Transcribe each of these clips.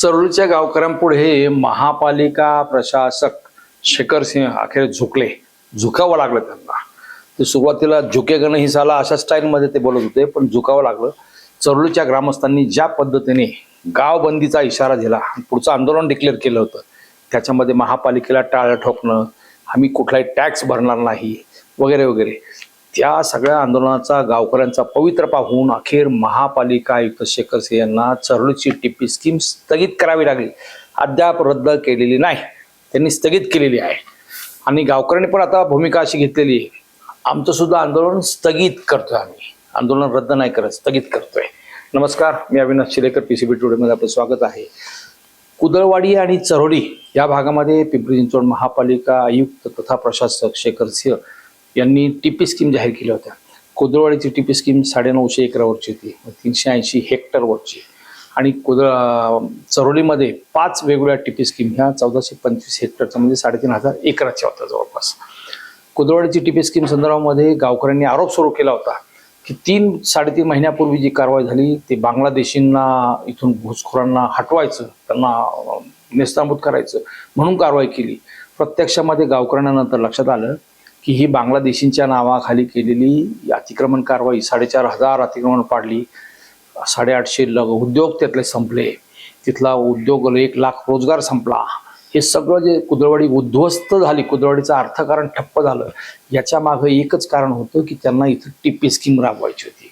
चरोलीच्या गावकऱ्यांपुढे महापालिका प्रशासक शेखर सिंह अखेर झुकले. झुकावं लागलं त्यांना. ते सुरुवातीला झुके गण ही साला अशा स्टाईलमध्ये ते बोलत होते पण झुकावं लागलं. चरोलीच्या ग्रामस्थांनी ज्या पद्धतीने गावबंदीचा इशारा दिला आणि पुढचं आंदोलन डिक्लेअर केलं होतं त्याच्यामध्ये महापालिकेला टाळं ठोकणं आम्ही कुठलाही टॅक्स भरणार नाही वगैरे वगैरे. त्या सगळ्या आंदोलनाचा गावकऱ्यांचा पवित्र पाहून अखेर महापालिका आयुक्त शेखर सिंह यांना चरोलीची टिप्पी स्कीम स्थगित करावी लागली. अद्याप रद्द केलेली नाही. त्यांनी स्थगित केलेली आहे. आणि गावकऱ्यांनी पण आता भूमिका अशी घेतलेली आहे. आमचं सुद्धा आंदोलन स्थगित करतोय आम्ही. आंदोलन रद्द नाही करत स्थगित करतोय. नमस्कार मी Avinash Shilekar P C B टुडेमध्ये आपलं स्वागत आहे. कुदळवाडी आणि चरोडी या भागामध्ये पिंपरी चिंचवड महापालिका आयुक्त तथा प्रशासक शेखर सिंह यांनी टीपी स्कीम जाहीर केल्या होत्या. कुदळवाडीची टीपी स्कीम साडेनऊशे एकरावरची होती. तीनशे ऐंशी हेक्टरवरची. आणि कुदळ चरोलीमध्ये पाच वेगवेगळ्या टीपी स्कीम ह्या चौदाशे पंचवीस हेक्टरच्या म्हणजे साडेतीन हजार एकराच्या होत्या जवळपास. कुदळवाडीची टीपी स्कीम संदर्भामध्ये गावकऱ्यांनी आरोप सुरू केला होता की तीन साडेतीन महिन्यापूर्वी जी कारवाई झाली ते बांगलादेशींना इथून घुसखोरांना हटवायचं त्यांना अं, नेस्तांभूत करायचं म्हणून कारवाई केली. प्रत्यक्षामध्ये गावकऱ्यांना नंतर लक्षात आलं की ही बांगलादेशींच्या नावाखाली केलेली अतिक्रमण कारवाई साडेचार हजार अतिक्रमण पाडली. साडेआठशे ल उद्योग त्यातले संपले. तिथला उद्योग एक लाख रोजगार संपला. हे सगळं जे कुदळवाडी उद्ध्वस्त झाली कुदळवाडीचं अर्थकारण ठप्प झालं याच्या मागं एकच कारण होतं की त्यांना इथं टिप्पी स्कीम राबवायची होती.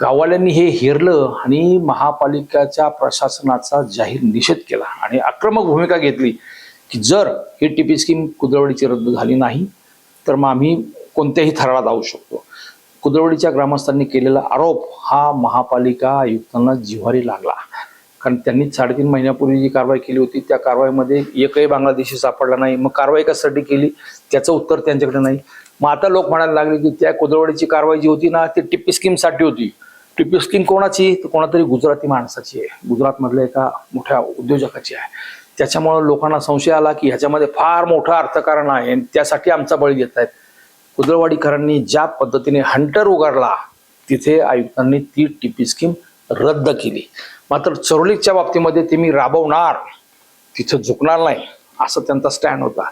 गाववाल्यांनी हे हेरलं आणि महापालिकेच्या प्रशासनाचा जाहीर निषेध केला आणि आक्रमक भूमिका घेतली की जर ही टीपी स्कीम कुदळवाडीची रद्द झाली नाही तर मग आम्ही कोणत्याही थराला जाऊ शकतो. कुदळवडीच्या ग्रामस्थांनी केलेला आरोप हा महापालिका आयुक्तांना जिव्हारी लागला. कारण त्यांनी साडेतीन महिन्यापूर्वी जी कारवाई केली होती त्या कारवाईमध्ये एकही बांगलादेशी सापडला नाही. मग कारवाई कशासाठी केली? त्याचं उत्तर त्यांच्याकडे नाही. मग आता लोक म्हणायला लागले की त्या कुदळवाडीची कारवाई जी होती ना ती टिप्पी स्कीमसाठी होती. टिप्पी स्कीम कोणाची? तर कोणातरी गुजराती माणसाची आहे. गुजरातमधल्या एका मोठ्या उद्योजकाची आहे. त्याच्यामुळं लोकांना संशय आला की ह्याच्यामध्ये फार मोठं अर्थकारण आहे आणि त्यासाठी आमचा बळी देत आहेत. कुदळवाडीकरांनी ज्या पद्धतीने हंटर उगारला तिथे आयुक्तांनी ती टीपी स्कीम रद्द केली. मात्र चरोलीच्या बाबतीमध्ये ते मी राबवणार तिथं झुकणार नाही असं त्यांचा स्टँड होता.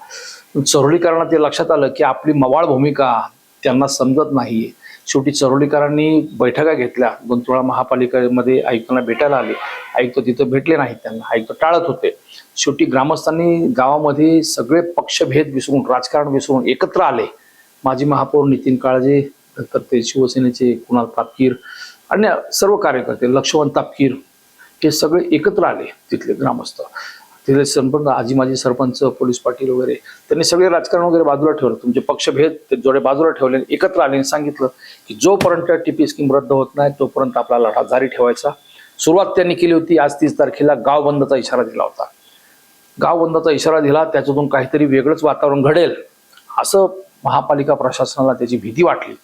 चरोलीकरांना ते लक्षात आलं की आपली मवाळ भूमिका त्यांना समजत नाहीये. शेवटी चरोलीकरांनी बैठका घेतल्या. गुंतवळा महापालिकेमध्ये आयुक्तांना भेटायला आले. आयुक्त तिथं भेटले नाहीत त्यांना. आयुक्त टाळत होते. शेवटी ग्रामस्थांनी गावामध्ये सगळे पक्षभेद विसरून राजकारण विसरून एकत्र आले. माजी महापौर नितीन काळजे नंतर ते शिवसेनेचे कुणाल तापकीर अन्य सर्व कार्यकर्ते लक्ष्मण तापकीर हे सगळे एकत्र आले तिथले ग्रामस्थ. तिथले संपर्क आजी माजी सरपंच पोलीस पाटील वगैरे त्यांनी सगळे राजकारण वगैरे बाजूला ठेवलं. तुमचे पक्षभेद ते जोडे बाजूला ठेवले एकत्र आले आणि सांगितलं की जोपर्यंत टीपी स्कीम रद्द होत नाही तोपर्यंत आपला लढा जारी ठेवायचा. सुरुवात त्यांनी केली होती आज तीस तारखेला गाव बंदचा इशारा दिला होता. गाव बंदचा इशारा दिला त्याच्यातून काहीतरी वेगळंच वातावरण घडेल असं महापालिका प्रशासनाला त्याची भीती वाटली.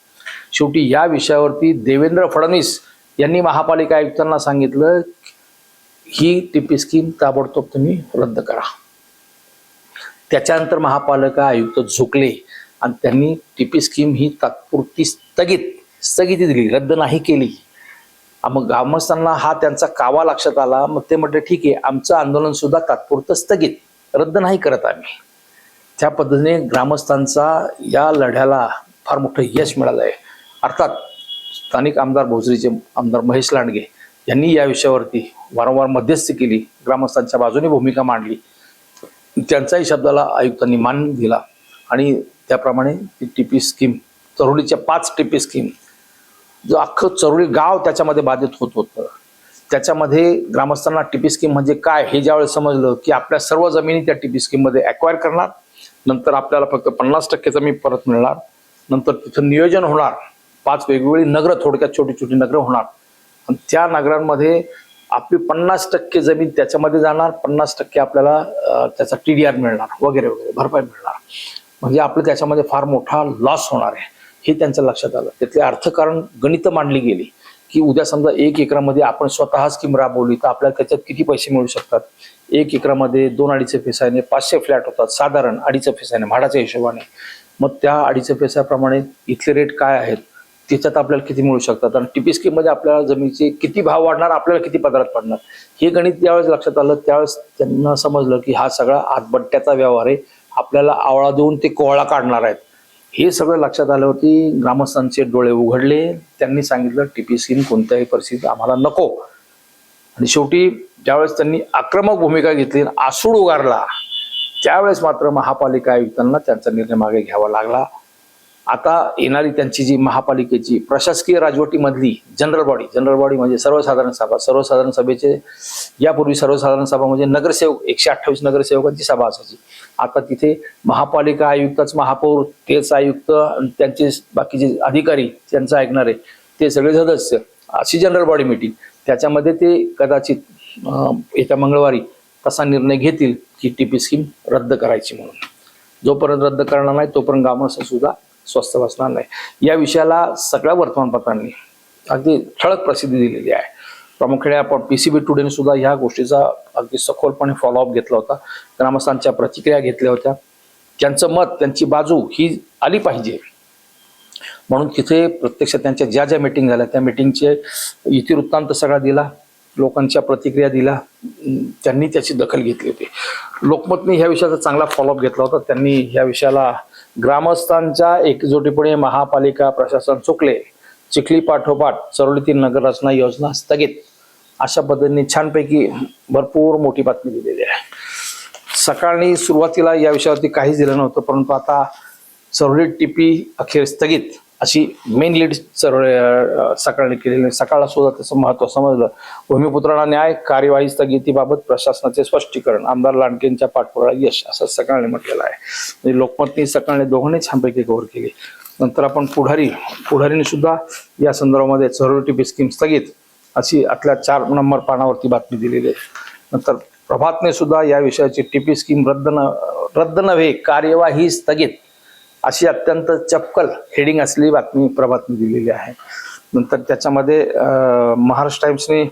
शेवटी या विषयावरती देवेंद्र फडणवीस यांनी महापालिका आयुक्तांना सांगितलं ही टीपी स्कीम ताबडतोब तुम्ही रद्द करा. त्याच्यानंतर महापालिका आयुक्त झुकले आणि त्यांनी टीपी स्कीम ही तात्पुरती स्थगित स्थगिती दिली रद्द नाही केली. मग ग्रामस्थांना हा त्यांचा कावा लक्षात आला मग ते म्हटलं ठीक आहे आमचं आंदोलन सुद्धा तात्पुरतं स्थगित रद्द नाही करत आम्ही. त्या पद्धतीने ग्रामस्थांचा या लढ्याला फार मोठं यश मिळालं आहे अर्थात स्थानिक आमदार भोसरीचे आमदार महेश लांडगे यांनी या विषयावरती वारंवार मध्यस्थी केली ग्रामस्थांच्या बाजूने भूमिका मांडली. त्यांच्याही शब्दाला आयुक्तांनी मान दिला आणि त्याप्रमाणे ती टीपी स्कीम चरोलीच्या पाच टीपी स्कीम जो अख्खं चरोली गाव त्याच्यामध्ये बाधित होत होतं. त्याच्यामध्ये ग्रामस्थांना टीपी स्कीम म्हणजे काय हे ज्यावेळेस समजलं की आपल्या सर्व जमिनी त्या टीपी स्कीममध्ये ॲक्वायर करणार नंतर आपल्याला फक्त पन्नास टक्के जमीन परत मिळणार नंतर तिथं नियोजन होणार पाच वेगवेगळी नगरं थोडक्यात छोटी छोटी नगरं होणार. पण त्या नगरांमध्ये आपली पन्नास टक्के जमीन त्याच्यामध्ये जाणार पन्नास टक्के आपल्याला त्याचा टी डी आर मिळणार वगैरे वगैरे भरपाई मिळणार. म्हणजे आपलं त्याच्यामध्ये फार मोठा लॉस होणार आहे हे त्यांच्या लक्षात आलं. त्यातले अर्थकारण गणित मांडली गेली की उद्या समजा एक एकरामध्ये आपण स्वतः स्कीम राबवली तर आपल्याला त्याच्यात किती पैसे मिळू शकतात? एक एकरामध्ये दोन अडीचे फेसाने पाचशे फ्लॅट होतात साधारण अडीचशे फेसाने भाडाच्या हिशोबाने. मग त्या अडीचशे फेसाप्रमाणे इथले रेट काय आहेत? त्याच्यात आपल्याला किती मिळू शकतात? आणि टीपी स्कीममध्ये आपल्याला जमिनीचे किती भाव वाढणार आपल्याला किती पदरात पडणार? हे गणित ज्यावेळेस लक्षात आलं त्यावेळेस त्यांना समजलं की हा सगळा आतबट्ट्याचा व्यवहार आहे. आपल्याला आवळा देऊन ते कोहळा काढणार आहेत. हे सगळं लक्षात आल्यावरती ग्रामस्थांचे डोळे उघडले. त्यांनी सांगितलं टीपी स्कीम कोणत्याही परिस्थितीत आम्हाला नको. आणि शेवटी ज्यावेळेस त्यांनी आक्रमक भूमिका घेतली आसूड उगारला त्यावेळेस मात्र महापालिका आयुक्तांना त्यांचा निर्णय मागे घ्यावा लागला. आता येणारी त्यांची जी महापालिकेची प्रशासकीय राजवटीमधली जनरल बॉडी जनरल बॉडी म्हणजे सर्वसाधारण सभा सर्वसाधारण सभेचे यापूर्वी सर्वसाधारण सभा म्हणजे नगरसेवक एकशे अठ्ठावीस नगरसेवकांची सभा असायची. आता तिथे महापालिका आयुक्तच महापौर तेच आयुक्त त्यांचे बाकीचे अधिकारी त्यांचं ऐकणारे ते सगळे सदस्य अशी जनरल बॉडी मीटिंग त्याच्यामध्ये ते कदाचित येत्या मंगळवारी तसा निर्णय घेतील की टीपी स्कीम रद्द करायची म्हणून. जोपर्यंत रद्द करणार नाही तोपर्यंत ग्रामस्थ सुद्धा स्वस्थ बसणार नाही. या विषयाला सगळ्या वर्तमानपत्रांनी अगदी ठळक प्रसिद्धी दिलेली आहे. प्रामुख्याने आपण पी सी बी टुडेने सुद्धा ह्या गोष्टीचा अगदी सखोलपणे फॉलोअप घेतला होता. ग्रामस्थांच्या प्रतिक्रिया घेतल्या होत्या. त्यांचं मत त्यांची बाजू ही आली पाहिजे. म्हणून तिथे प्रत्यक्ष त्यांच्या ज्या ज्या मिटिंग झाल्या त्या मिटिंगचे इतिवृत्तांत सगळा दिला. लोकांच्या प्रतिक्रिया दिला त्यांनी त्याची दखल घेतली होती. लोकमतने ह्या विषयाचा चांगला फॉलोअप घेतला होता. त्यांनी ह्या विषयाला ग्रामस्थांच्या एकजुटीपुढे महापालिका प्रशासन चुकले. चिखली पाठोपाठ चरोलीतील नगररचना योजना स्थगित. अशा पद्धतीने छानपैकी भरपूर मोठी बातमी दिलेली आहे. सकाळी सुरुवातीला या विषयावरती काहीच दिलं नव्हतं परंतु आता चरोली टिपी अखेर स्थगित. अशी मेन लीड चरोळी अं, केलेली सकाळला सुद्धा त्याचं महत्त्व समजलं. भूमिपुत्रांना न्याय कार्यवाही स्थगितीबाबत प्रशासनाचे स्पष्टीकरण आमदार लांडकेंच्या पाठपुराळा यश असं सकाळने म्हटलेलं आहे. म्हणजे लोकमतनी सकाळने दोघांनी छानपैकी कव्हर केली. नंतर आपण पुढारी पुढारीने सुद्धा या संदर्भामध्ये चरोटी टिपी स्कीम स्थगित अशी आतल्या चार नंबर पानावरती बातमी दिलेली आहे. नंतर प्रभातने सुद्धा या विषयाची टीपी स्कीम रद्द न रद्द नव्हे कार्यवाही स्थगित. अशी अत्यंत चपकल हेडिंग असलेली बातमी प्रभातने दिलेली आहे. नंतर त्याच्यामध्ये महाराष्ट्र टाइम्सने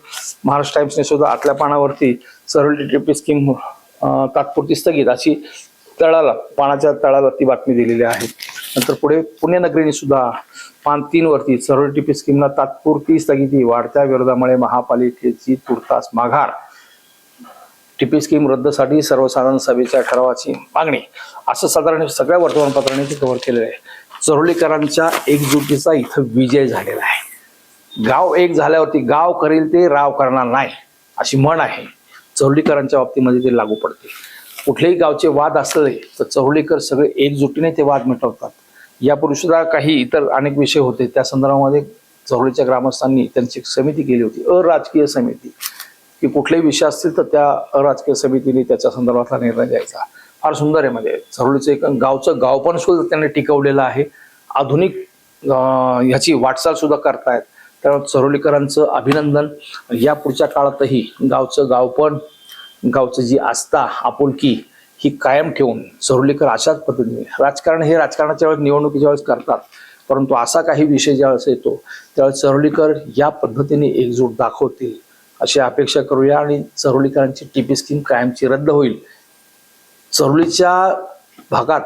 महाराष्ट्र टाइम्सने सुद्धा आतल्या पानावरती सरळ टीपी स्कीम तात्पुरती स्थगित अशी तळाला पानाच्या तळाला ती बातमी दिलेली आहे. नंतर पुढे पुणे नगरीने सुद्धा पान तीन वरती सरळ टीपी स्कीमला तात्पुरती स्थगिती वाढत्या विरोधामुळे महापालिकेची तुर्तास माघार टीपी स्कीम रद्दसाठी सर्वसाधारण सभेच्या ठरावाची मागणी असं साधारण सगळ्या वर्तमानपत्रांनी ते कव्हर केलेलं आहे. चरोलीकरांच्या एकजुटीचा इथं विजय झालेला आहे. गाव एक झाल्यावरती गाव करेल ते राव करणार नाही अशी म्हण आहे. चरोलीकरांच्या बाबतीमध्ये ते लागू पडते कुठलेही गावचे वाद असले तर चरोलीकर सगळे एकजुटीने ते वाद मिटवतात. यापूर्वी सुद्धा काही इतर अनेक विषय होते. त्या संदर्भामध्ये चरोलीच्या ग्रामस्थांनी त्यांची एक समिती केली होती. अराजकीय समिती. की कुठलेही विषय असतील तर त्या राजकीय समितीने त्याच्या संदर्भातला निर्णय द्यायचा. फार सुंदर आहे म्हणजे चरोलीचं एक गावचं गावपण सुद्धा त्यांनी टिकवलेलं आहे. आधुनिक ह्याची वाटचाल सुद्धा करतायत. त्यामुळे चरोलीकरांचं अभिनंदन. या पुढच्या काळातही गावचं गावपण गावचं जी आस्था आपुलकी ही कायम ठेवून चरोलीकर अशाच पद्धतीने राजकारण हे राजकारणाच्या वेळेस निवडणुकीच्या वेळेस करतात. परंतु असा काही विषय ज्यावेळेस येतो त्यावेळेस चरोलीकर या पद्धतीने एकजूट दाखवतील. अशी अपेक्षा करूया आणि चरोलीकरांची टीपी स्कीम कायमची रद्द होईल. चरोलीच्या भागात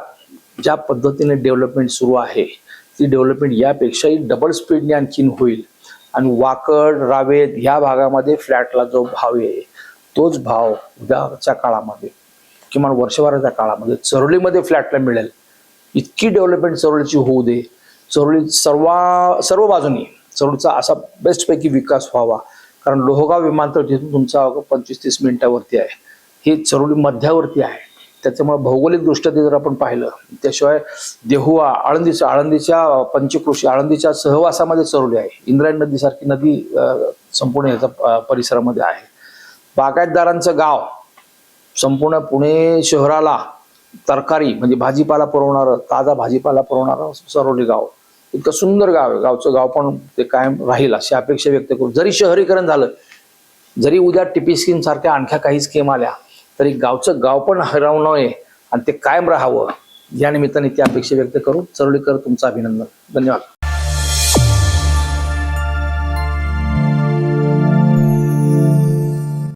ज्या पद्धतीने डेव्हलपमेंट सुरू आहे ती डेव्हलपमेंट यापेक्षाही डबल स्पीडने आणखीन होईल. आणि वाकड रावेत ह्या भागामध्ये फ्लॅटला जो भाव आहे तोच भाव उद्याच्या काळामध्ये किमान वर्षभराच्या काळामध्ये चरोलीमध्ये फ्लॅटला मिळेल. इतकी डेव्हलपमेंट चरोलीची होऊ दे. चरोली सर्वा सर्व बाजूनी चरोलीचा असा बेस्टपैकी विकास व्हावा. कारण लोहगाव विमानतळ तिथून तुमचा पंचवीस तीस मिनिटावरती आहे. हे चरोली मध्यावरती आहे. त्याच्यामुळे भौगोलिकदृष्ट्या ते जर आपण पाहिलं त्याशिवाय देहुआ आळंदीच्या आळंदीच्या पंचकृषी आळंदीच्या सहवासामध्ये चरोली आहे. इंद्रायणी नदीसारखी नदी संपूर्ण याचा परिसरामध्ये आहे. बागायतदारांचं गाव संपूर्ण पुणे शहराला तरकारी म्हणजे भाजीपाला पुरवणारं ताजा भाजीपाला पुरवणारं सरोली गाव. इतकं सुंदर गाव आहे. गावचं गाव पण ते कायम राहील अशी अपेक्षा व्यक्त करू जरी शहरीकरण झालं जरी उद्या टीपी स्कीम सारख्या आणख्या काही स्कीम आल्या तरी गावचं गाव पण हरवू नये आणि ते कायम राहावं. या निमित्ताने ती अपेक्षा व्यक्त करू चरळीकर तुमचं अभिनंदन. धन्यवाद.